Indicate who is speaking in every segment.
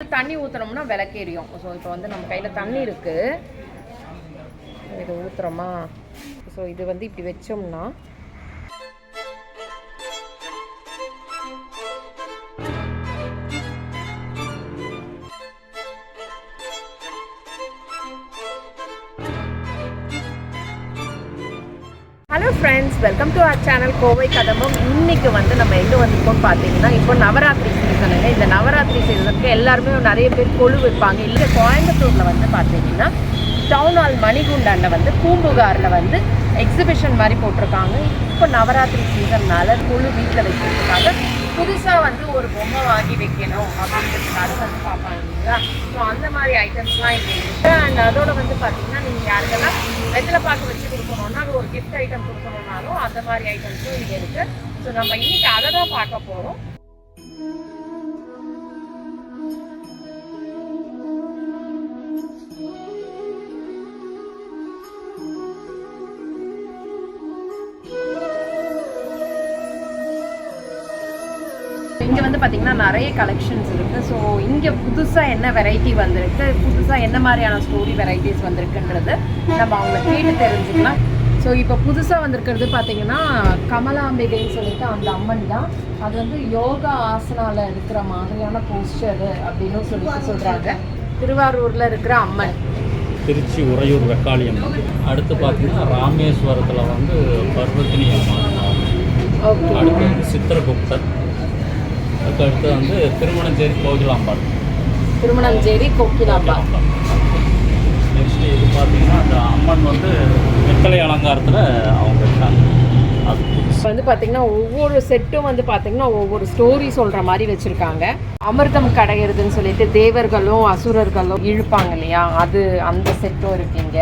Speaker 1: தண்ணி ஊற்றுனோம்னா விளக்கேறியும் ஸோ இப்போ வந்து நம்ம கையில் தண்ணி இருக்குது இது ஊற்றுறோமா ஸோ இது வந்து இப்படி வச்சோம்னா hello friends welcome to our channel Kovai Kadambam. இன்னைக்கு வந்து நம்ம எங்கே வந்திருக்கோம் பார்த்தீங்கன்னா இப்போ நவராத்திரி சீசனுங்க இந்த நவராத்திரி சீசனுக்கு எல்லாருமே நிறைய பேர் கொழு வைப்பாங்க. இல்லை கோயம்புத்தூரில் வந்து பார்த்தீங்கன்னா டவுன் ஹால் மணிகுண்டானில் வந்து பூம்புகாரில் வந்து எக்ஸிபிஷன் மாதிரி போட்டிருக்காங்க. இப்போ நவராத்திரி சீசன்னால குழு வீட்டில் வைக்கிறதுக்காக புதுசாக வந்து ஒரு பொம்மை வாங்கி வைக்கணும் அப்படின்றதுக்காக வந்து பார்ப்பாங்க இல்லைங்களா? ஸோ அந்த மாதிரி ஐட்டம்ஸ்லாம் இங்கே இருக்குது அண்ட் அதோட வந்து பார்த்தீங்கன்னா நீங்கள் யாருக்கெல்லாம் வெத்தலை பாக்கு வச்சு கொடுக்கணும்னா அது ஒரு கிஃப்ட் ஐட்டம் கொடுக்கணும்னாலும் அந்த மாதிரி ஐட்டம்ஸும் இங்கே இருக்குது ஸோ நம்ம இன்றைக்கி அதை தான் பார்க்க போகிறோம் இங்கே வந்து பார்த்தீங்கன்னா நிறைய கலெக்ஷன்ஸ் இருக்குது ஸோ இங்கே புதுசாக என்ன வெரைட்டி வந்திருக்கு? புதுசாக என்ன மாதிரியான ஸ்டோரி வெரைட்டிஸ் வந்திருக்குன்றது நம்ம அவங்கள கேட்டு தெரிஞ்சுக்கலாம். ஸோ இப்போ புதுசாக வந்திருக்கிறது பார்த்தீங்கன்னா கமலாம்பிகைன்னு சொல்லிட்டு அந்த அம்மன் தான். அது வந்து யோகா ஆசனால இருக்கிற மாதிரியான போஸ்டரு அப்படின்னு சொல்லிட்டு சொல்கிறாங்க திருவாரூரில் இருக்கிற அம்மன்.
Speaker 2: திருச்சி உறையூர் வெக்காளியம்மன் அடுத்து பார்த்தீங்கன்னா ராமேஸ்வரத்தில் வந்து பர்வத்தினி அம்மன். அடுத்து சித்திரகுப்தர். அதுக்கு அடுத்து வந்து திருமணஞ்சேரி கோகிலாம்பாள்.
Speaker 1: திருமணஞ்சேரி கோகிலாம்பா
Speaker 2: நெக்ஸ்ட் இது பார்த்தீங்கன்னா அந்த அம்மன் வந்து வெத்தலை அலங்காரத்தில் அவங்க இருக்காங்க.
Speaker 1: இப்போ வந்து பார்த்தீங்கன்னா ஒவ்வொரு செட்டும் வந்து பார்த்தீங்கன்னா ஒவ்வொரு ஸ்டோரி சொல்கிற மாதிரி வச்சுருக்காங்க. அமிர்தம் கடையிறதுன்னு சொல்லிட்டு தேவர்களும் அசுரர்களும் இழுப்பாங்க இல்லையா? அது அந்த செட்டும் இருக்குங்க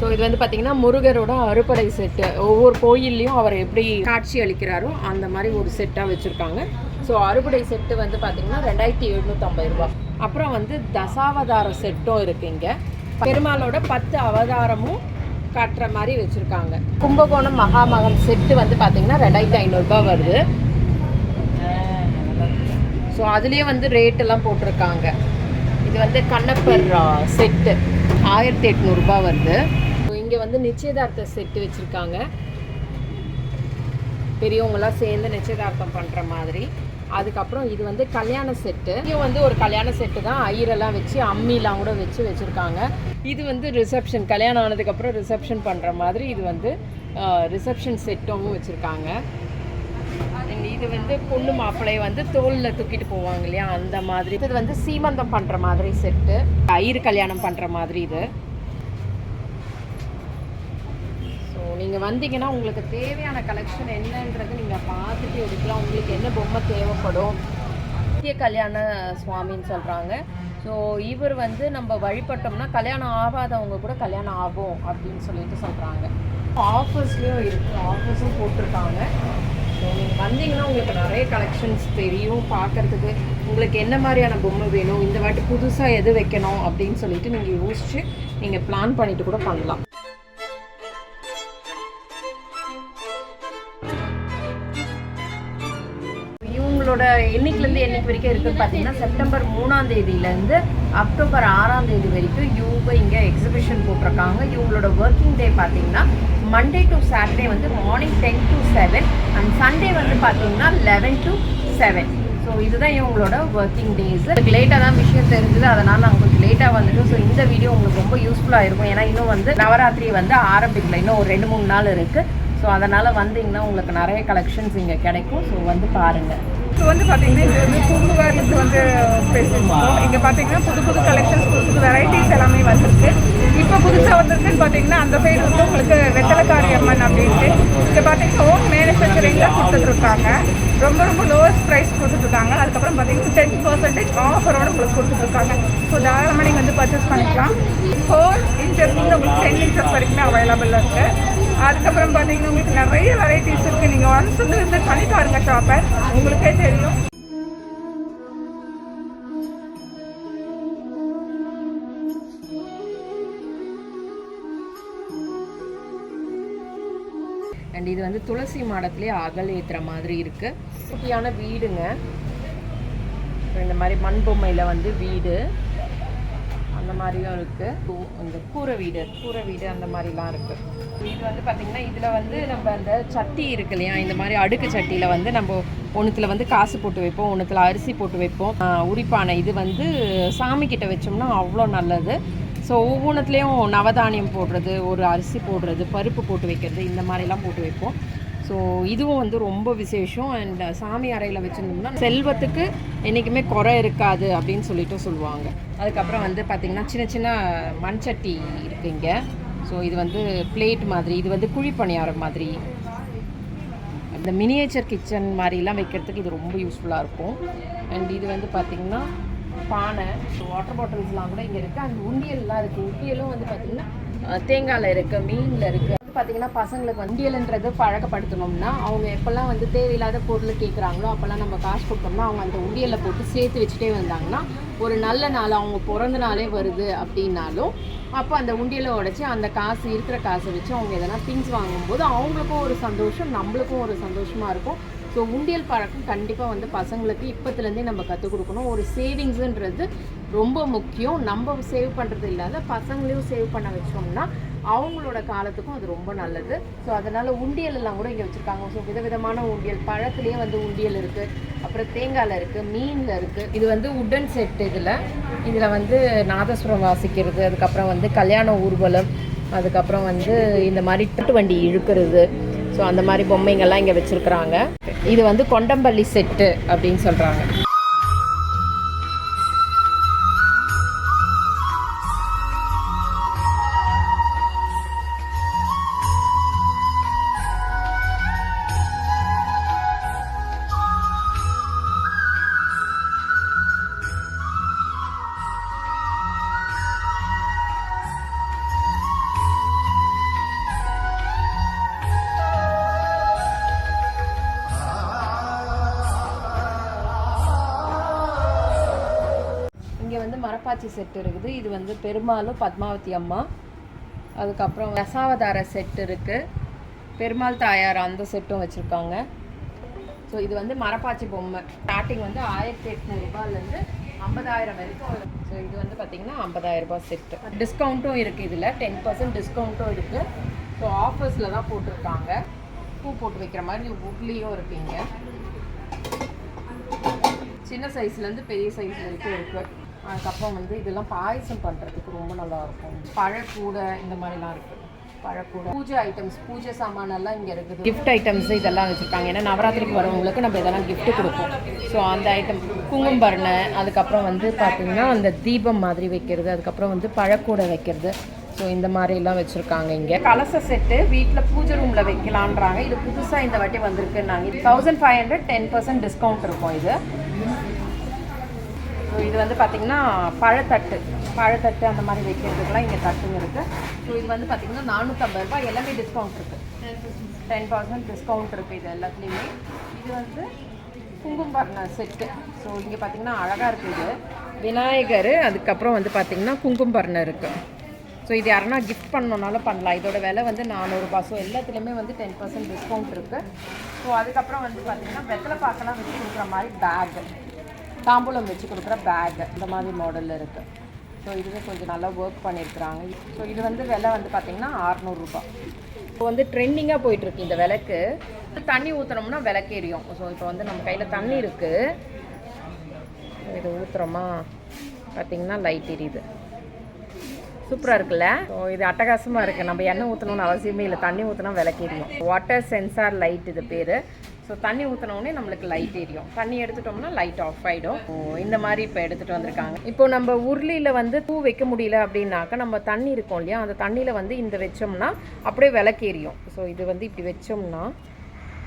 Speaker 1: ஸோ இது வந்து பார்த்தீங்கன்னா முருகரோட அறுபடை செட்டு. ஒவ்வொரு கோயில்லையும் அவர் எப்படி காட்சி அளிக்கிறாரோ அந்த மாதிரி ஒரு செட்டாக வச்சுருக்காங்க. ஸோ அறுபடை செட்டு வந்து பார்த்தீங்கன்னா ரெண்டாயிரத்தி எழுநூற்றம்பது ரூபா அப்புறம் வந்து தசாவதார செட்டும் இருக்குங்க பெருமாளோட பத்து அவதாரமும் காட்டுற மாதிரி வச்சுருக்காங்க. கும்பகோணம் மகாமகம் செட்டு வந்து பார்த்தீங்கன்னா ரெண்டாயிரத்தி ஐநூறுரூபா வருது. ஸோ அதுலேயே வந்து ரேட் எல்லாம் போட்டிருக்காங்க. இது வந்து கண்ணப்பர் செட்டு ஆயிரத்தி எட்நூறுபா வருது. இங்கே வந்து நிச்சயதார்த்த செட்டு வச்சுருக்காங்க. பெரியவங்களாம் சேர்ந்து நிச்சயதார்த்தம் பண்ணுற மாதிரி. அதுக்கப்புறம் இது வந்து கல்யாண செட்டு. இது வந்து ஒரு கல்யாண செட்டு தான். ஐயரெல்லாம் வச்சு அம்மிலாம் கூட வச்சு வச்சுருக்காங்க. இது வந்து ரிசப்ஷன் கல்யாணம் ஆனதுக்கப்புறம் ரிசப்ஷன் பண்ணுற மாதிரி இது வந்து ரிசப்ஷன் செட்டும் வச்சுருக்காங்க. இது வந்து பொண்ணு மாப்பிள்ளைய வந்து தோலில் தூக்கிட்டு போவாங்க இல்லையா? அந்த மாதிரி. இது வந்து சீமந்தம் பண்ணுற மாதிரி செட்டு. ஐயர் கல்யாணம் பண்ணுற மாதிரி இது. நீங்கள் வந்தீங்கன்னா உங்களுக்கு தேவையான கலெக்ஷன் என்னன்றது நீங்கள் பார்த்துட்டு எடுக்கலாம். உங்களுக்கு என்ன பொம்மை தேவைப்படும்? நித்திய கல்யாண சுவாமின்னு சொல்கிறாங்க ஸோ இவர் வந்து நம்ம வழிபட்டோம்னா கல்யாணம் ஆகாதவங்க கூட கல்யாணம் ஆகும் அப்படின்னு சொல்லிட்டு சொல்கிறாங்க ஆஃபர்ஸ்லேயும் இருக்குது ஆஃபர்ஸும் போட்டிருக்காங்க. ஸோ நீங்கள் வந்தீங்கன்னா உங்களுக்கு நிறைய கலெக்ஷன்ஸ் தெரியும் பார்க்கறதுக்கு. உங்களுக்கு என்ன மாதிரியான பொம்மை வேணும்? இந்த வாட்டி புதுசாக எது வைக்கணும் அப்படின்னு சொல்லிட்டு நீங்கள் யோசிச்சு நீங்கள் பிளான் பண்ணிட்டு கூட பண்ணலாம். இவங்களோட என்னைக்குலேருந்து என்னைக்கு வரைக்கும் இருக்குன்னு பார்த்தீங்கன்னா செப்டம்பர் மூணாம் தேதியிலேருந்து அக்டோபர் ஆறாம் தேதி வரைக்கும் இவங்க இங்கே எக்ஸிபிஷன் போட்டிருக்காங்க. இவங்களோட ஒர்க்கிங் டே பார்த்தீங்கன்னா மண்டே டு சாட்டர்டே வந்து morning ten to seven and Sunday வந்து பார்த்தீங்கன்னா லெவன் டு செவன் ஸோ இதுதான் இவங்களோட ஒர்க்கிங் டேஸ் எனக்கு லேட்டாக தான் விஷயம் தெரிஞ்சுது. அதனால் நாங்கள் கொஞ்சம் லேட்டாக வந்துட்டோம் ஸோ இந்த வீடியோ உங்களுக்கு ரொம்ப யூஸ்ஃபுல்லாக இருக்கும். ஏன்னா இன்னும் வந்து நவராத்திரி வந்து ஆரம்பிக்கல. இன்னும் ஒரு ரெண்டு மூணு நாள் இருக்குது ஸோ அதனால் வந்தீங்கன்னா உங்களுக்கு நிறைய கலெக்ஷன்ஸ் இங்கே கிடைக்கும். ஸோ வந்து பாருங்கள்
Speaker 3: இப்போ வந்து பார்த்தீங்கன்னா இது வந்து பூம்புகார்லேருந்து வந்து பேசியிருக்கோம் இங்கே பார்த்தீங்கன்னா புது புது கலெக்ஷன்ஸ் புது புது வெரைட்டிஸ் எல்லாமே வந்திருக்கு. இப்போ புதுசாக வந்திருக்குன்னு பார்த்தீங்கன்னா அந்த சைடு வந்து உங்களுக்கு வெத்தலைக்காரி அம்மன் அப்படின்ட்டு. இங்கே பார்த்தீங்கன்னா ஓன் மேனுஃபேக்சரிங்கில் கொடுத்துட்ருக்காங்க. ரொம்ப ரொம்ப லோவஸ்ட் ப்ரைஸ் கொடுத்துட்ருக்காங்க. அதுக்கப்புறம் பார்த்தீங்கன்னா டென் பர்சன்டேஜ் ஆஃபரோட உங்களுக்கு கொடுத்துட்ருக்காங்க. ஸோ தாராளமாக நீங்கள் வந்து பர்ச்சேஸ் பண்ணிக்கலாம். ஃபோர் இன்ச்சஸ்லேருந்து உங்களுக்கு டென் இன்ச்சஸ் வரைக்குமே அவைலபிள் இருக்குது அதுக்கப்புறம் பார்த்தீங்கன்னா உங்களுக்கு நிறைய வெரைட்டிஸ் இருக்குது நீங்கள் ஒன்ஸ் வந்து விசிட் பண்ணி பாருங்கள் ஷாப்பை உங்களுக்கே தெரியும்.
Speaker 1: அண்ட் இது வந்து துளசி மாடத்துலேயே அகல் ஏற்றுற மாதிரி இருக்குது குட்டியான வீடுங்க. இந்த மாதிரி மண் பொம்மையில் வந்து வீடு. அந்த மாதிரியும் இருக்குது இந்த கூரை வீடு கூரை வீடு அந்த மாதிரிலாம் இருக்குது இது வந்து பார்த்திங்கன்னா இதில் வந்து நம்ம அந்த சட்டி இருக்கு இல்லையா? இந்த மாதிரி அடுக்கு சட்டியில் வந்து நம்ம ஒன்றுத்தில் வந்து காசு போட்டு வைப்போம் ஒன்றுத்தில் அரிசி போட்டு வைப்போம். உரிப்பான உரிப்பானை இது வந்து சாமி கிட்ட வச்சோம்னா அவ்வளோ நல்லது. ஸோ ஒவ்வொன்றத்துலேயும் நவதானியம் போடுறது ஒரு அரிசி போடுறது பருப்பு போட்டு வைக்கிறது இந்த மாதிரிலாம் போட்டு வைப்போம். ஸோ இதுவும் வந்து ரொம்ப விசேஷம். அண்ட் சாமி அறையில் வச்சுருந்தோம்னா செல்வத்துக்கு என்றைக்குமே குறை இருக்காது அப்படின்னு சொல்லிட்டு சொல்லுவாங்க. அதுக்கப்புறம் வந்து பார்த்திங்கன்னா சின்ன சின்ன மண்சட்டி இருக்குது இங்கே. ஸோ இது வந்து பிளேட் மாதிரி இது வந்து குழிப்பணியாரம் மாதிரி. இந்த மினியேச்சர் கிச்சன் மாதிரிலாம் வைக்கிறதுக்கு இது ரொம்ப யூஸ்ஃபுல்லாக இருக்கும். அண்ட் இது வந்து பார்த்திங்கன்னா பானை வாட்டர் பாட்டில்ஸ்லாம் கூட இங்கே இருக்குது அண்ட் உண்டியல்லாம் இருக்குது உண்டியலும் வந்து பார்த்திங்கன்னா தேங்காயில் இருக்குது மீனில் இருக்குது பார்த்தீங்கன்னா பசங்களுக்கு உண்டியல்ன்றது பழக்கப்படுத்தணும்னா அவங்க எப்போல்லாம் வந்து தேவையில்லாத பொருள் கேட்குறாங்களோ அப்போல்லாம் நம்ம காசு கொடுத்தோம்னா அவங்க அந்த உண்டியலில் போட்டு சேர்த்து வச்சுட்டே வந்தாங்கன்னா ஒரு நல்ல நாள் அவங்க பிறந்த நாளே வருது அப்படின்னாலும் அப்போ அந்த உண்டியலை உடைச்சி அந்த காசு இருக்கிற காசை வச்சு அவங்க எதனா திங்ஸ் வாங்கும்போது அவங்களுக்கும் ஒரு சந்தோஷம் நம்மளுக்கும் ஒரு சந்தோஷமாக இருக்கும். ஸோ உண்டியல் பழக்கம் கண்டிப்பாக வந்து பசங்களுக்கு இப்போத்துலேருந்தே நம்ம கற்றுக் கொடுக்கணும். ஒரு சேவிங்ஸுன்றது ரொம்ப முக்கியம். நம்ம சேவ் பண்ணுறது இல்லாத பசங்களையும் சேவ் பண்ண வச்சோம்னா அவங்களோட காலத்துக்கும் அது ரொம்ப நல்லது. ஸோ அதனால் உண்டியல் எல்லாம் கூட இங்கே வச்சுருக்காங்க. ஸோ விதவிதமான உண்டியல். பழத்துலேயே வந்து உண்டியல் இருக்குது அப்புறம் தேங்காயில் இருக்குது மீனில் இருக்குது இது வந்து உட்டன் செட் இதில். இதில் வந்து நாதஸ்வரம் வாசிக்கிறது. அதுக்கப்புறம் வந்து கல்யாண ஊர்வலம். அதுக்கப்புறம் வந்து இந்த மாதிரி தட்டு வண்டி இழுக்கிறது. ஸோ அந்த மாதிரி பொம்மைங்கள்லாம் இங்கே வச்சுருக்குறாங்க. இது வந்து கொண்டம்பள்ளி செட்டு அப்படின்னு சொல்கிறாங்க மரப்பாச்சி செட் இருக்குது. இது வந்து பெருமாளும் பத்மாவதி அம்மா. அதுக்கப்புறம் ரசாவதார செட் இருக்குது பெருமாள் தாயார் அந்த செட்டும் வச்சுருக்காங்க. ஸோ இது வந்து மரப்பாச்சி பொம்மை. ஸ்டார்டிங் வந்து ஆயிரத்தி எட்நூறுபாலேருந்து ஐம்பதாயிரம் வரைக்கும் ஸோ இது வந்து பார்த்திங்கன்னா ஐம்பதாயிரம் ரூபாய் செட்டு டிஸ்கவுண்ட்டும் இருக்குது இதில். டென் பர்சன்ட் டிஸ்கவுண்ட்டும் இருக்குது ஸோ ஆஃபர்ஸில் தான் போட்டிருக்காங்க. பூ போட்டு வைக்கிற மாதிரி உட்லேயும் இருக்கீங்க. சின்ன சைஸ்லேருந்து பெரிய சைஸ் வரைக்கும் இருக்குது அதுக்கப்புறம் வந்து இதெல்லாம் பாயசம் பண்ணுறதுக்கு ரொம்ப நல்லா இருக்கும் பழக்கூடை இந்த மாதிரிலாம் இருக்குது பழக்கூடை பூஜை ஐட்டம்ஸ் பூஜை சாமான் எல்லாம் இங்கே இருக்குது. கிஃப்ட் ஐட்டம்ஸ் இதெல்லாம் வச்சுருக்காங்க. ஏன்னா நவராத்திரிக்கு வரவங்களுக்கு நம்ம இதெல்லாம் கிஃப்ட் கொடுப்போம். ஸோ அந்த ஐட்டம் குங்கும்பரணை அதுக்கப்புறம் வந்து பார்த்திங்கன்னா அந்த தீபம் மாதிரி வைக்கிறது அதுக்கப்புறம் வந்து பழக்கூடை வைக்கிறது. ஸோ இந்த மாதிரிலாம் வச்சுருக்காங்க இங்கே. கலச செட்டு வீட்டில் பூஜை ரூமில் வைக்கலான்றாங்க. இது புதுசாக இந்த வாட்டி வந்திருக்குன்னாங்க. Thousand five hundred ten percent discount இருக்கும் இது. ஸோ இது வந்து பார்த்திங்கன்னா பழத்தட்டு. பழத்தட்டு அந்த மாதிரி வைக்கிறதுக்குலாம் இங்கே தட்டுங்க இருக்குது ஸோ இது வந்து பார்த்திங்கன்னா நானூற்றம்பது ரூபாய். எல்லாமே டிஸ்கவுண்ட் இருக்குது டென் பர்சன்ட் டிஸ்கவுண்ட் இருக்குது இது எல்லாத்துலேயுமே. இது வந்து குங்கும்பர்ண செட்டு. ஸோ இங்கே பார்த்திங்கன்னா அழகாக இருக்குது இது. விநாயகர் அதுக்கப்புறம் வந்து பார்த்திங்கன்னா குங்கும்பர்ணம் இருக்குது ஸோ இது யாருன்னா கிஃப்ட் பண்ணணுன்னாலும் பண்ணலாம். இதோட விலை வந்து நானூறுரூபா ஸோ எல்லாத்துலேயுமே வந்து டென் பர்சன்ட் டிஸ்கவுண்ட் இருக்குது ஸோ அதுக்கப்புறம் வந்து பார்த்திங்கன்னா வெத்தலை பாக்கெல்லாம் வச்சு கொடுக்குற மாதிரி பேகு தாம்பூலம் வச்சு கொடுக்குற பேக் இந்த மாதிரி மாடலில் இருக்குது ஸோ இதுவே கொஞ்சம் நல்லா ஒர்க் பண்ணியிருக்கிறாங்க ஸோ இது வந்து விலை வந்து பார்த்திங்கன்னா அறநூறுரூபா இப்போ வந்து ட்ரெண்டிங்காக போயிட்டுருக்கு இந்த விளக்கு தண்ணி ஊற்றுனோம்னா விளக்கு எரியும். ஸோ இப்போ வந்து நம்ம கையில் தண்ணி இருக்குது இது ஊற்றுறோமா பார்த்திங்கன்னா லைட் எரியுது. சூப்பராக இருக்குல்ல? ஸோ இது அட்டகாசமாக இருக்குது நம்ம எண்ணெய் ஊற்றணும்னு அவசியமே இல்லை. தண்ணி ஊற்றினா விளக்கு வாட்டர் சென்சார் லைட் இது பேர். ஸோ தண்ணி ஊற்றினோடனே நம்மளுக்கு லைட் எரியும். தண்ணி எடுத்துட்டோம்னா லைட் ஆஃப் ஆகிடும் இந்த மாதிரி இப்போ எடுத்துகிட்டு வந்திருக்காங்க. இப்போ நம்ம உருளியில் வந்து பூ வைக்க முடியல அப்படின்னாக்கா நம்ம தண்ணி இருக்கும் இல்லையா? அந்த தண்ணியில் வந்து இந்த வச்சோம்னா அப்படியே விளக்கு எரியும். ஸோ இது வந்து இப்படி வச்சோம்னா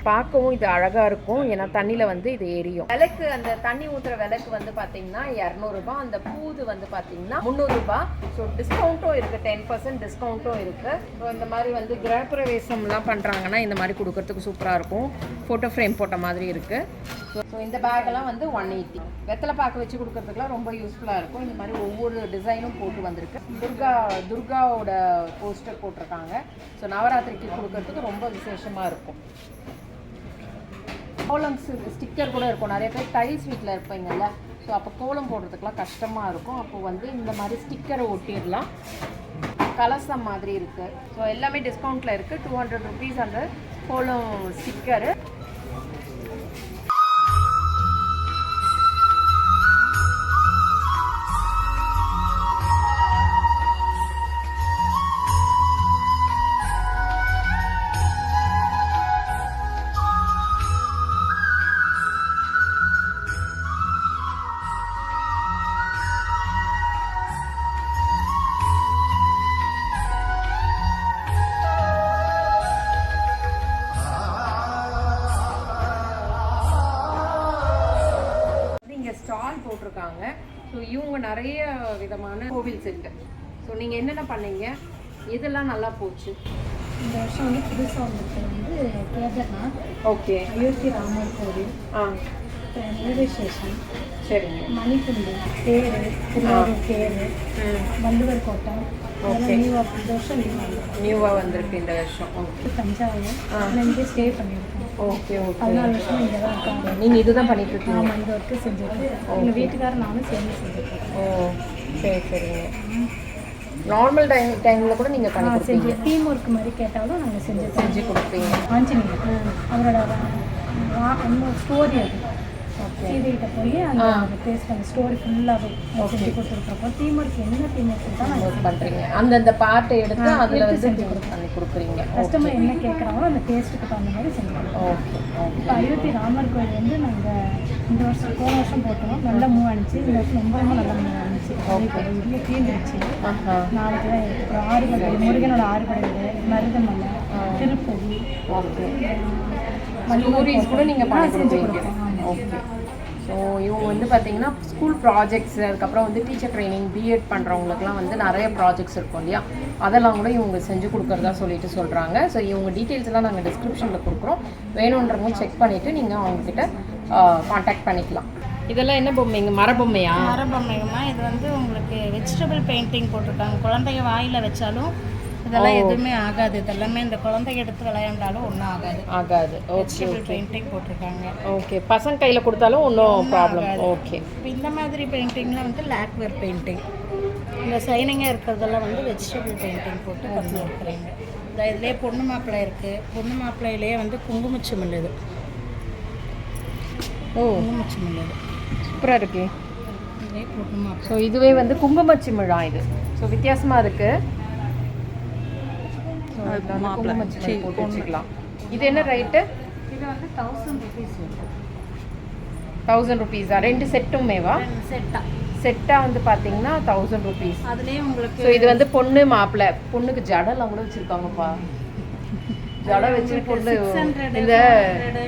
Speaker 1: பார்க்கவும் இது அழகாக இருக்கும். ஏன்னா தண்ணியில் வந்து இது எரியும். விளக்கு அந்த தண்ணி ஊற்றுற விளக்கு வந்து பார்த்தீங்கன்னா இரநூறுபா அந்த பூது வந்து பார்த்தீங்கன்னா முந்நூறுரூபா ஸோ டிஸ்கவுண்ட்டும் இருக்குது டென் பர்சன்ட் டிஸ்கவுண்ட்டும் இருக்குது ஸோ இந்த மாதிரி வந்து கிரகப்பிரவேசம்லாம் பண்ணுறாங்கன்னா இந்த மாதிரி கொடுக்கறதுக்கு சூப்பராக இருக்கும். ஃபோட்டோ ஃப்ரேம் போட்ட மாதிரி இருக்குது ஸோ இந்த பேக்கெல்லாம் வந்து ஒன் எயிட்டி வெத்தலை பாக்கு வச்சு கொடுக்கறதுக்குலாம் ரொம்ப யூஸ்ஃபுல்லாக இருக்கும். இந்த மாதிரி ஒவ்வொரு டிசைனும் போட்டு வந்திருக்கு. துர்கா துர்காவோட போஸ்டர் போட்டிருக்காங்க. ஸோ நவராத்திரிக்கு கொடுக்கறதுக்கு ரொம்ப விசேஷமாக இருக்கும். கோலம்ஸ் ஸ்டிக்கர் கூட இருக்கும். நிறைய பேர் டைல்ஸ் வீட்டில் இருப்பீங்கல்ல. ஸோ அப்போ கோலம் போடுறதுக்கெலாம் கஷ்டமாக இருக்கும். அப்போ வந்து இந்த மாதிரி ஸ்டிக்கரை ஒட்டிடலாம். கலசம் மாதிரி இருக்குது ஸோ எல்லாமே டிஸ்கவுண்ட்டில் இருக்குது டூ ஹண்ட்ரட் ருபீஸ் அந்த கோலம் ஸ்டிக்கரு கோவில் செட்டு ஸோ நீங்கள் என்னென்ன பண்ணீங்க? இதெல்லாம் நல்லா போச்சு.
Speaker 4: இந்த வருஷம் வந்து புதுசாக வந்திருக்கிறது வந்து கேதார்நாத்
Speaker 1: ஓகே.
Speaker 4: அயோத்தி ராமர் கோவில்.
Speaker 1: ஆ.
Speaker 4: Railway station.
Speaker 1: சரிங்க.
Speaker 4: மணிக்குண்டு தேர் திருவாரூர் தேர் வள்ளுவர் கோட்டை.
Speaker 1: Okay.
Speaker 4: அதெல்லாம் நியூவாக இந்த வருஷம்
Speaker 1: நியூவாக வந்திருக்கு. இந்த வருஷம். ஓகே.
Speaker 4: தஞ்சாவூர். அதில் இங்கே ஸ்டே பண்ணியிருக்கோம்.
Speaker 1: Okay okay.
Speaker 4: பதினாலு வருஷம் இங்கே தான் இருக்காங்க
Speaker 1: நீங்கள் இதுதான் பண்ணிட்டு இருக்கீங்க?
Speaker 4: நாம இந்த ஒர்க்கு எங்கள் வீட்டுக்காரர் நானும் சேர்ந்து செஞ்சுருக்கோம்
Speaker 1: ஓ. சரி சரிங்க. நார்மல் டைம் டைமில் கூட நீங்கள் பண்ணி கொடுப்பீங்க.
Speaker 4: டீம் ஒர்க் மாதிரி கேட்டாலும் நாங்கள் செஞ்சு
Speaker 1: செஞ்சு கொடுப்பீங்க.
Speaker 4: ஆஞ்சநேயர் அவரோட ஸ்டோரி அது. சீதைகிட்ட போய் அந்த பண்ண ஸ்டோரி ஃபுல்லாகவே செஞ்சு கொடுத்துருக்கப்போ டீம் ஒர்க் என்ன டீம் ஒர்க் தான் நாங்கள்
Speaker 1: பண்ணுறீங்க அந்தந்த பார்ட்டை எடுத்து அதில் வந்து
Speaker 4: செஞ்சு
Speaker 1: பண்ணி கொடுக்குறீங்க.
Speaker 4: கஸ்டமர் என்ன கேட்குறாங்களோ அந்த டேஸ்ட்டுக்கு தகுந்த மாதிரி செஞ்சு
Speaker 1: ஓகே
Speaker 4: இப்போ அயோத்தி ராமர் கோயில் வந்து நாங்கள் இந்த வருஷம் போன வருஷம் போட்டோம். நல்லா மூவ் ஆனிச்சு. இந்த வருஷம் ரொம்ப ரொம்ப நல்லா மூவ் ஆனிச்சு. இப்போ இங்கே தீர்ந்துருச்சு
Speaker 1: ஆஹா
Speaker 4: நாளைக்கு தான் இருக்கு அப்புறம் ஆறுபடை முருகனோட ஆறுபடை மருதமலை திருப்பதி
Speaker 1: ஓகே ஸ்டோரிஸ் கூட நீங்கள் பண்ணி கொடுப்பீங்க. ஓகே ஸோ இவங்க வந்து பார்த்தீங்கன்னா ஸ்கூல் ப்ராஜெக்ட்ஸ் அதுக்கப்புறம் வந்து டீச்சர் ட்ரைனிங் பிஎட் பண்ணுறவங்களுக்குலாம் வந்து நிறைய ப்ராஜெக்ட்ஸ் இருக்கும் இல்லையா? அதெல்லாம் கூட இவங்க செஞ்சு கொடுக்குறதா சொல்லிட்டு சொல்கிறாங்க ஸோ இவங்க டீட்டெயில்ஸ் எல்லாம் நாங்கள் டிஸ்கிரிப்ஷனில் கொடுக்குறோம். வேணுன்றவங்க செக் பண்ணிவிட்டு நீங்கள் அவங்கக்கிட்ட காண்டாக்ட் பண்ணிக்கலாம். இதெல்லாம் என்ன பொம்மைங்க மர பொம்மையா?
Speaker 5: இது வந்து உங்களுக்கு வெஜிடபிள் பெயிண்டிங் போட்டிருக்காங்க. குழந்தைங்க வாயில் வச்சாலும் இதெல்லாம் எதுவுமே ஆகாது. இதெல்லாமே இந்த குழந்தைங்க எடுத்து விளையாண்டாலும் ஒன்றும் ஆகாது.
Speaker 1: ஆகாது.
Speaker 5: வெஜிடபிள் பெயிண்டிங் போட்டிருக்காங்க.
Speaker 1: ஓகே. பசங்க கையில் கொடுத்தாலும் ஒன்றும் ப்ராப்ளம் ஓகே.
Speaker 5: இப்போ இந்த மாதிரி பெயிண்டிங்லாம் வந்து லாக்வேர் பெயிண்டிங் இந்த சைனிங்காக இருக்கிறதெல்லாம் வந்து வெஜிடபிள் பெயிண்டிங் போட்டு பண்ணியிருக்கிறீங்க இந்த இதுலேயே பொண்ணு மாப்பிள்ளை இருக்குது பொண்ணு மாப்பிள்ளையிலேயே வந்து குங்குமச்சிமிழ் இது.
Speaker 1: ஓ.
Speaker 5: குங்குமச்சிமிழ் இது.
Speaker 1: சூப்பராக இருக்கே. ஸோ இதுவே வந்து குங்குமச்சிமிழா இது. ஸோ வித்தியாசமாக இருக்கு. ஸோ இதில் வந்து குங்குமச்சிமிழ் போட்டு வச்சுக்கலாம். இது என்ன ரேட்டு
Speaker 5: இது வந்து தௌசண்ட் ருபீஸ்
Speaker 1: தௌசண்ட் ருபீஸா ரெண்டு செட்டுமேவா
Speaker 5: செட்டா
Speaker 1: செட்டாக வந்து பார்த்தீங்கன்னா தௌசண்ட் ருபீஸ்
Speaker 5: அதுலேயே உங்களுக்கு
Speaker 1: ஸோ இது வந்து பொண்ணு மாப்பிள்ளை பொண்ணுக்கு ஜடெல்லாம் கூட வச்சுருக்காங்கப்பா. ஜடை வச்சு
Speaker 5: 600,
Speaker 1: இந்த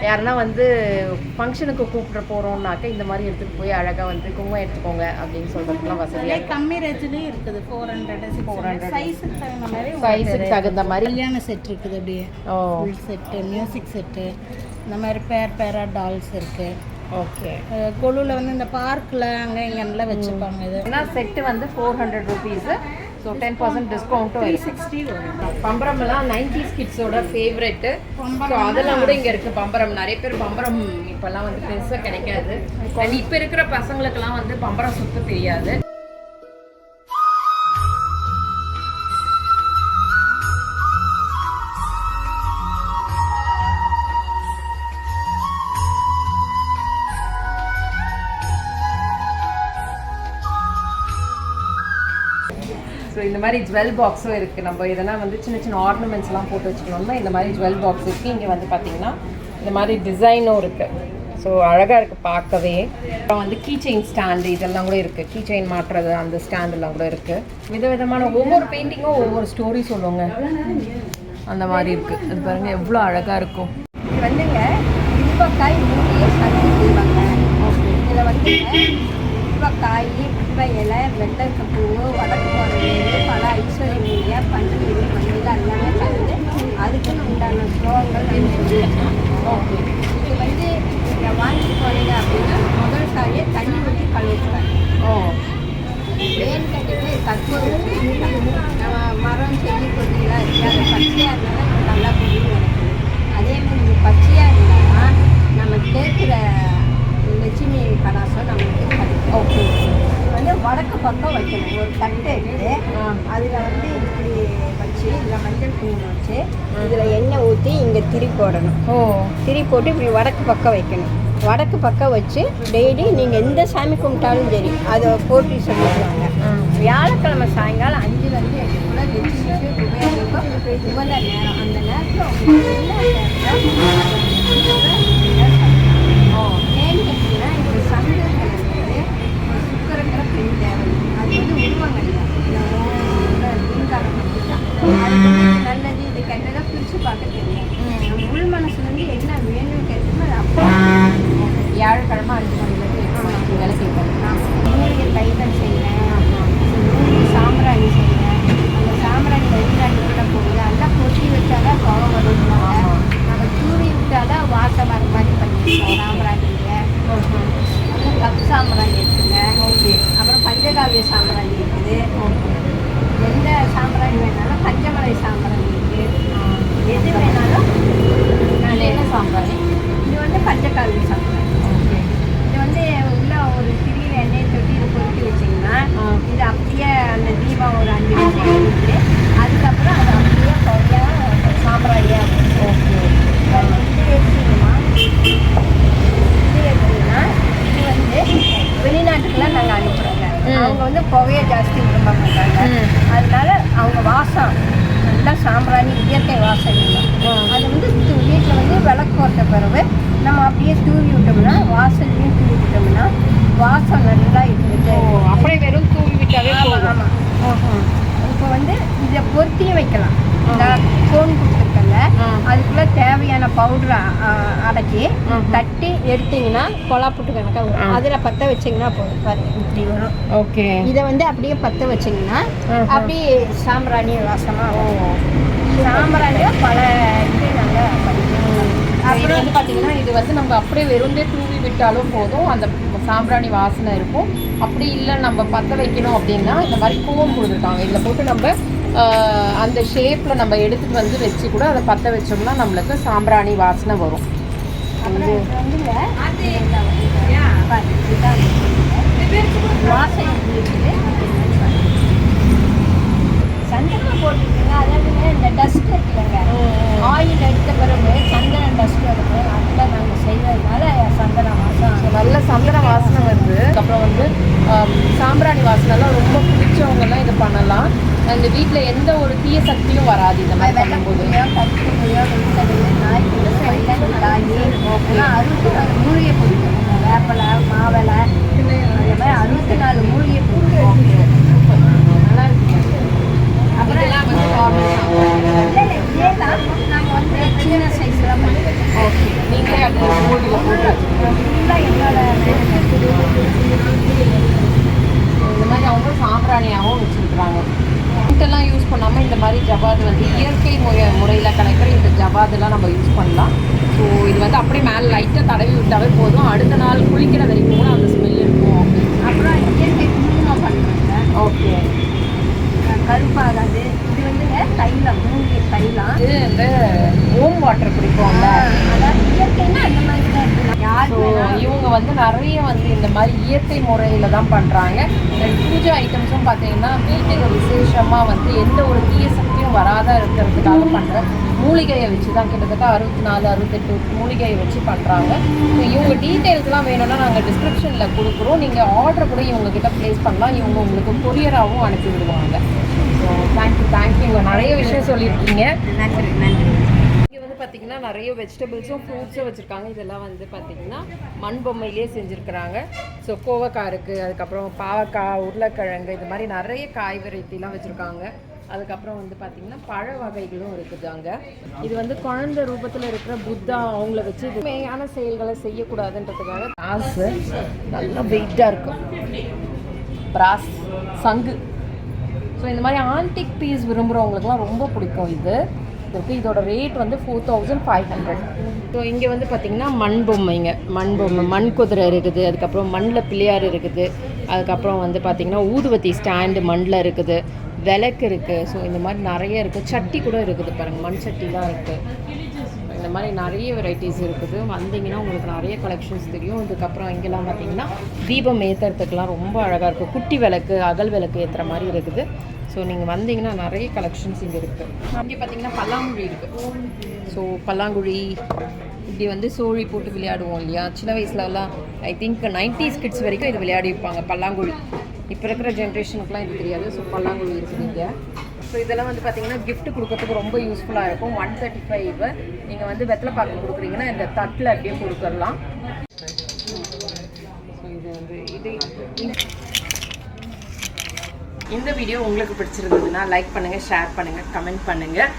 Speaker 1: யாருன்னா வந்து ஃபங்க்ஷனுக்கு கூப்பிட போகிறோம்னாக்க இந்த மாதிரி எடுத்துகிட்டு போய் அழகாக வந்து குங்குமம் எடுத்துக்கோங்க அப்படின்னு சொல்கிறதுக்குலாம் வசதியாக
Speaker 5: கம்மி ரேஞ்சிலையும் இருக்குது. ஃபோர் ஹண்ட்ரட் சிக்ஸ் ஹண்ட்ரட் சைஸுக்கு தகுந்த மாதிரி
Speaker 1: சைஸுக்கு தகுந்த மாதிரி.
Speaker 5: கல்யாண செட் இருக்குது அப்படியே.
Speaker 1: ஓ.
Speaker 5: செட்டு மியூசிக் செட்டு இந்த மாதிரி பேர் பேராக டால்ஸ் இருக்குது
Speaker 1: ஓகே.
Speaker 5: கொலுவில் வந்து இந்த பார்க்கில் அங்கே இங்கெல்லாம் வச்சுப்பாங்க இது.
Speaker 1: செட்டு வந்து four hundred rupees so ten percent டிஸ்கவுண்ட்டும்
Speaker 5: sixty
Speaker 1: பம்பரம்லாம் நைன்டிஸ் கிட்ஸோட ஃபேவரெட்டு ஸோ அதெல்லாம் கூட இங்கே இருக்குது பம்பரம். நிறைய பேர் பம்பரம் இப்போல்லாம் வந்து பெருசாக கிடைக்காது. இப்போ இருக்கிற பசங்களுக்கெல்லாம் வந்து பம்பரம் சுத்த தெரியாது. மாதிரி ஜுவல் பாக்ஸும் இருக்குது நம்ம எதனா வந்து சின்ன சின்ன ஆர்னமெண்ட்ஸ்லாம் போட்டு வச்சுக்கணும்னா இந்த மாதிரி ஜுவல் பாக்ஸ் இருக்குது இங்கே வந்து பார்த்தீங்கன்னா இந்த மாதிரி டிசைனும் இருக்குது ஸோ அழகாக இருக்குது பார்க்கவே. அப்புறம் வந்து கீ செயின் ஸ்டாண்டு இதெல்லாம் கூட இருக்குது கீ செயின் மாட்டுறது அந்த ஸ்டாண்டெல்லாம் கூட இருக்குது விதவிதமான ஒவ்வொரு பெயிண்டிங்கும் ஒவ்வொரு ஸ்டோரி சொல்லுவாங்க அந்த மாதிரி இருக்குது அது பாருங்கள் எவ்வளோ அழகாக இருக்கும்.
Speaker 6: வந்துங்க இன்பக்காய் மூடிய சட்னி செய்வாங்க இதில் வந்துங்க இன்பக்காய் இன்ப இலை வெள்ளை பூ வடக்கு போகிற ஐஸ்வர்ய பன்னீர் மஞ்சள் எல்லாமே கலந்து அதுக்குன்னு உண்டான ஸ்லோகங்கள் ஓகே. இது வந்து நீங்கள் வாங்கிட்டு போனீங்க அப்படின்னா முதல் காயை தண்ணி ஊற்றி கழுவிப்பாங்க
Speaker 1: ஓ.
Speaker 6: ஏன்னு கேட்டீங்கன்னா கற்பூரம் நம்ம மரம் செடி கொடியெல்லாம் இருக்குது அது பச்சையாக இருந்தாலும் நல்லா புரியும் எனக்கு அதே மாதிரி இது பச்சையாக இருந்தால் நம்ம கேட்குற லட்சுமி கடாசம் நம்மளுக்கு கிடைக்கும் ஓகே வந்து வடக்கு பக்கம் வைக்கணும் ஒரு தட்டை எடுத்து அதில் வந்து இப்படி வச்சு இதில் மஞ்சள் குங்குமம் வச்சு இதில் எண்ணெய் ஊற்றி இங்கே திரி போடணும்
Speaker 1: ஓ
Speaker 6: திரி போட்டு இப்படி வடக்கு பக்கம் வைக்கணும் வடக்கு பக்கம் வச்சு டெய்லி நீங்கள் எந்த சாமி கும்பிட்டாலும் சரி அதை போட்டி சொல்லிடுவாங்க வியாழக்கிழமை சாயங்காலம் அஞ்சுலேருந்து எட்டுக்குள்ளே வச்சுட்டு உபயோகிக்கும் உகந்த நேரம் அந்த நேரத்தில் உங்களுக்கு என்ன தேவையோ ஏன்னு கேட்டிங்கன்னா இந்த சந்தர்ப்பங்கிறது சுக்கரங்கிற பெண் தேவை அது வந்து உருவம் கிடையாது தீங்காலம் மட்டும்தான் அது வந்து நல்லது இது கெட்டதாக பிரித்து பார்க்க தெரியும் நம்ம உள் மனசுல இருந்து என்ன வேணும்னு கேட்டோம்னா அது அப்போ
Speaker 1: வியாழக்கிழமை அஞ்சு மணிலேருந்து எட்டு மணிக்கு வேலை செய்வேன்
Speaker 6: மூலிகை தைலம் செய்வேன் மூலிகை சாம்பிராணி செய்வேன் அந்த சாம்பிராணி வெள்ளாணி கூட போகுது அதெல்லாம் கொட்டி வச்சாதான் புகை வரும்னாங்க நம்ம தூவி விட்டாதான் வாசம் வர மாதிரி பண்ணியிருக்கோம் சாம்பிராணியை அப்புறம் கப் சாம்பிராணி இருக்குங்க ஓகே அப்புறம் பஞ்சகாவிய சாம்பிராணி இருக்குது எந்த சாம்பிராணி வேணாலும் பஞ்சமலை சாம்பிராணி இருக்குது எது வேணாலும்
Speaker 1: இது என்ன சாம்பிராணி
Speaker 6: இது வந்து பஞ்சகாவிய சாம்பிராணி
Speaker 1: ஓகே
Speaker 6: இது வந்து உள்ள ஒரு திரியில் எண்ணெய் தொட்டி இது பொருத்தி வச்சிங்கன்னா இது அப்படியே அந்த தீபம் ஒரு அஞ்சு நிமிஷம் எரிஞ்சு அதுக்கப்புறம் அது அப்படியே பொய்யா சாம்பிராணியாக இருக்கும்
Speaker 1: ஓகே
Speaker 6: இது எடுத்தீங்கன்னா இது எடுத்தீங்கன்னா இது வந்து வெளிநாட்டுக்கெல்லாம் நாங்கள் அனுப்புகிறோங்க அவங்க வந்து புகையை ஜாஸ்தி விரும்ப மாட்டாங்க அதனால அவங்க வாசம் நல்லா சாம்பிராணி இயற்கை வாசம் இல்லை அது வந்து வீட்டில் வந்து விளக்கு போட்ட பிறகு நம்ம அப்படியே தூவி விட்டோம்னா வாசல்லையும் தூவி விட்டோம்னா வாசம் நல்லா இருந்துட்டு
Speaker 1: ஓ அப்படியே வெறும் தூவி விட்டாவே
Speaker 6: ஆமாம்
Speaker 1: போதும்
Speaker 6: ஆமாம் இப்போ வந்து இதை பொருத்தியும் வைக்கலாம் இந்த கோன் கொடுத்துருக்கல. அதுக்குள்ள தேவையான பவுடரை அடக்கி தட்டி எடுத்தீங்கன்னா கொலாப்புட்டு கணக்காக வரும். அதில் பற்ற வச்சிங்கன்னா போதும் பாருங்க. இப்படி வரும்.
Speaker 1: ஓகே.
Speaker 6: இதை வந்து அப்படியே பற்ற வச்சிங்கன்னா. அப்படியே சாம்பிராணி வாசமாக வரும். சாம்பிராணியில் பல இது நாங்கள் படிக்கிறோம்
Speaker 1: இது வந்து பார்த்தீங்கன்னா இது வந்து நம்ம அப்படியே வெறுந்தே தூவி விட்டாலும் போதும். அந்த சாம்பிராணி வாசனை இருக்கும். அப்படி இல்லை நம்ம பற்ற வைக்கணும் அப்படின்னா இந்த மாதிரி கோவம் கொடுத்துருக்காங்க. இதில் போட்டு நம்ம அந்த ஷேப்பில் நம்ம எடுத்துகிட்டு வந்து வச்சு கூட அதை பற்ற வச்சோம்னா நம்மளுக்கு சாம்பிராணி வாசனை வரும்.
Speaker 6: அப்புறம் சந்தனம் போட்டுருக்குங்க அதாவதுங்க இந்த டஸ்ட் இருக்குல்லங்க. ஆயில் எடுத்த பிறகு சந்தனம் டஸ்ட் வருது அதில் நாங்கள் செய்வதனால சந்தன வாசம்
Speaker 1: நல்ல சந்தன வாசனை வருது. அதுக்கப்புறம் வந்து சாம்பிராணி வாசனைலாம் ரொம்ப பிடிச்சவங்கலாம் இதை பண்ணலாம். இந்த வீட்டில் எந்த ஒரு தீய சக்தியும் வராது இந்த மாதிரி பண்ணும்போது.
Speaker 6: மூலிகை பிடிக்கும் வேப்பலை மாவலை அந்த மாதிரி அறுபத்தி நாலு மூலிகை பிடிக்கும்
Speaker 1: நல்லா இருக்கு.
Speaker 6: அப்புறம்
Speaker 1: இதெல்லாம் வந்து normal சாம்பிராணி.
Speaker 6: இல்லை இல்லை இதே தான் நாங்கள் வந்து சின்ன சைஸில் பண்ணிக்கிறோம்
Speaker 1: ஓகே நீங்களே அது மூடியில் போட்டு வச்சுக்கோங்க.
Speaker 6: ஃபுல்லாக என்னோட
Speaker 1: இந்த மாதிரி அவங்க சாம்பிராணியாகவும் வச்சுருக்குறாங்க எல்லாம் யூஸ் பண்ணாமல் இந்த மாதிரி ஜவாது வந்து இயற்கை முறை முறையில் கிடைக்கிற இந்த ஜவாதெல்லாம் நம்ம யூஸ் பண்ணலாம் ஸோ இது வந்து அப்படியே மேலே லைட்டாக தடவி விட்டாவே போதும் அடுத்த நாள் குளிக்கிற வரைக்கும் கூட அந்த ஸ்மெல் இருக்கும் அப்படின்னு
Speaker 6: அப்புறம் இயற்கை குங்குமம் பண்ணுறாங்க
Speaker 1: ஓகே
Speaker 6: கருப்பாகாது இது வந்துங்க தைலம் மூலிகை தைலம்
Speaker 1: இது இந்த ஓம் வாட்டர் குடிப்போம்ல
Speaker 6: அதாவது இயற்கைன்னா அந்த மாதிரி தான் இருக்கு யார்
Speaker 1: ஸோ இவங்க வந்து நிறைய வந்து இந்த மாதிரி இயற்கை முறையில் தான் பண்ணுறாங்க பூஜை ஐட்டம்ஸும் பார்த்தீங்கன்னா வீட்டுக்கு விசேஷமாக வந்து எந்த ஒரு தீய சக்தியும் வராத இருக்கிறதுக்காக பண்ணுற மூலிகையை வச்சு தான் கிட்டத்தட்ட அறுபத்தி நாலு அறுபத்தெட்டு மூலிகையை வச்சு பண்ணுறாங்க ஸோ இவங்க டீட்டெயில்ஸ்லாம் வேணும்னா நாங்கள் டிஸ்கிரிப்ஷனில் கொடுக்குறோம். நீங்கள் ஆர்டர் கூட இவங்கக்கிட்ட ப்ளேஸ் பண்ணலாம். இவங்க உங்களுக்கு கொரியராகவும் அனுப்பி விடுவாங்க. ஸோ தேங்க்யூ தேங்க்யூ இவங்க நிறைய விஷயம் சொல்லியிருக்கீங்க.
Speaker 6: நன்றி நன்றி.
Speaker 1: பார்த்தீங்கன்னா நிறைய வெஜிடபிள்ஸும் ஃப்ரூட்ஸும் வச்சுருக்காங்க. இதெல்லாம் வந்து பார்த்தீங்கன்னா மண் பொம்மையிலே செஞ்சுருக்குறாங்க. ஸோ கோவக்காய் இருக்குது அதுக்கப்புறம் பாவக்காய் உருளைக்கிழங்கு இது மாதிரி நிறைய காய் வெரைட்டிலாம் வச்சுருக்காங்க. அதுக்கப்புறம் வந்து பார்த்தீங்கன்னா பழ வகைகளும் இருக்குது அங்கே. இது வந்து குழந்தை ரூபத்தில் இருக்கிற புத்தா அவங்கள வச்சு இது செயல்களை செய்யக்கூடாதுன்றதுக்காக காசு நல்லா வெயிட்டாக இருக்கும் பிராஸ் சங்கு. ஸோ இந்த மாதிரி ஆன்டிக் பீஸ் விரும்புகிறவங்களுக்குலாம் ரொம்ப பிடிக்கும் இது. இருக்குது இதோட ரேட் வந்து four thousand five hundred so இங்கே வந்து பார்த்திங்கன்னா மண் பொம்மைங்க. மண் பொம்மை மண் குதிரை இருக்குது. அதுக்கப்புறம் மண்ணில் பிள்ளையார் இருக்குது. அதுக்கப்புறம் வந்து பார்த்திங்கன்னா ஊதுவத்தி ஸ்டாண்டு மண்ணில் இருக்குது. விளக்கு இருக்குது ஸோ இந்த மாதிரி நிறைய இருக்குது சட்டி கூட இருக்குது பாருங்கள் மண் சட்டிலாம் இருக்குது இந்த மாதிரி நிறைய வெரைட்டிஸ் இருக்குது. வந்தீங்கன்னா உங்களுக்கு நிறைய கலெக்ஷன்ஸ் தெரியும். இதுக்கப்புறம் இங்கெல்லாம் பார்த்தீங்கன்னா தீபம் ஏற்றுறதுக்கெலாம் ரொம்ப அழகாக இருக்கும் குட்டி விளக்கு அகல் விளக்கு ஏற்றுற மாதிரி இருக்குது. ஸோ நீங்கள் வந்தீங்கன்னா நிறைய கலெக்ஷன்ஸ் இங்கே இருக்குது இங்கே பார்த்தீங்கன்னா பல்லாங்குழி இருக்குது ஸோ பல்லாங்குழி இப்படி வந்து சோழி போட்டு விளையாடுவோம் இல்லையா? சின்ன வயசுலலாம் ஐ திங்க் நைன்டிஸ் கிட்ஸ் வரைக்கும் இது விளையாடி இருப்பாங்க பல்லாங்குழி. இப்போ இருக்கிற ஜென்ரேஷனுக்குலாம் இது தெரியாது. ஸோ பல்லாங்குழி இருக்குது இங்கே. ஸோ இதெல்லாம் வந்து பார்த்தீங்கன்னா கிஃப்ட் கொடுக்கறதுக்கு ரொம்ப யூஸ்ஃபுல்லாக இருக்கும். ஒன் தேர்ட்டி ஃபைவ் நீங்கள் வந்து வெத்தலை பாக்கு கொடுக்குறீங்கன்னா இந்த தட்டில் அப்படியே கொடுத்துடலாம். ஸோ இது வந்து இது இந்த வீடியோ உங்களுக்கு பிடிச்சிருந்ததுன்னா லைக் பண்ணுங்கள் ஷேர் பண்ணுங்கள் கமெண்ட் பண்ணுங்கள்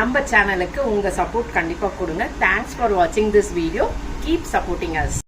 Speaker 1: நம்ம சேனலுக்கு உங்கள் சப்போர்ட் கண்டிப்பாக கொடுங்க. தேங்க்ஸ் ஃபார் வாட்சிங் this video keep supporting us